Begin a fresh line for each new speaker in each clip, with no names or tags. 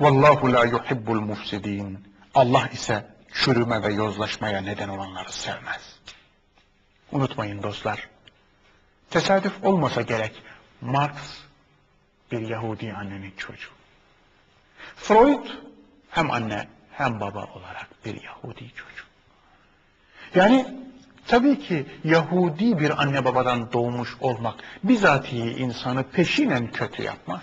Vallahu la yuhibbul mufsidin. Allah ise çürüme ve yozlaşmaya neden olanları sevmez. Unutmayın dostlar. Tesadüf olmasa gerek Marx bir Yahudi annenin çocuğu. Freud hem anne hem baba olarak bir Yahudi çocuğu. Yani tabii ki Yahudi bir anne babadan doğmuş olmak bizatihi insanı peşinen kötü yapmaz.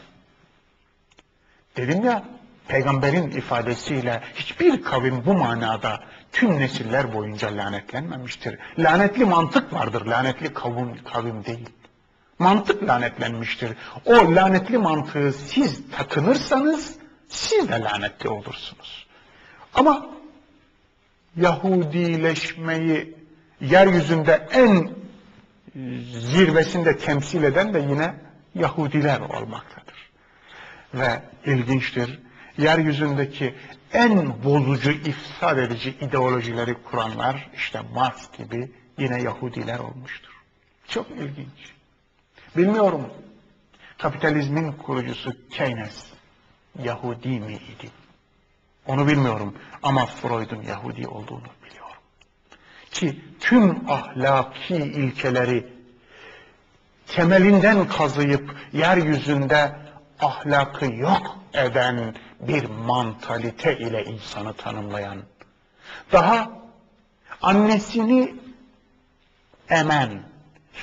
Dedim ya peygamberin ifadesiyle hiçbir kavim bu manada tüm nesiller boyunca lanetlenmemiştir. Lanetli mantık vardır, lanetli kavim, kavim değil. Mantık lanetlenmiştir. O lanetli mantığı siz takınırsanız siz de lanetli olursunuz. Ama Yahudileşmeyi yeryüzünde en zirvesinde temsil eden de yine Yahudiler olmaktadır. Ve ilginçtir, yeryüzündeki en bozucu, ifsad edici ideolojileri kuranlar işte Marx gibi yine Yahudiler olmuştur. Çok ilginç. Bilmiyorum, kapitalizmin kurucusu Keynes Yahudi miydi? Onu bilmiyorum ama Freud'un Yahudi olduğunu biliyorum. Ki tüm ahlaki ilkeleri temelinden kazıyıp yeryüzünde ahlakı yok eden bir mantalite ile insanı tanımlayan, daha annesini emen,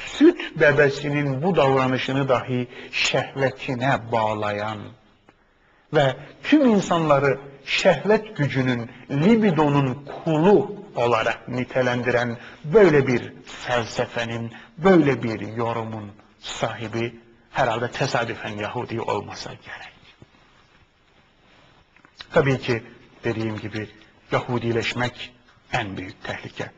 süt bebesinin bu davranışını dahi şehvetine bağlayan ve tüm insanları şehvet gücünün, libidonun kulu olarak nitelendiren böyle bir felsefenin, böyle bir yorumun sahibi herhalde tesadüfen Yahudi olmasa gerek. Tabii ki dediğim gibi Yahudileşmek en büyük tehlike.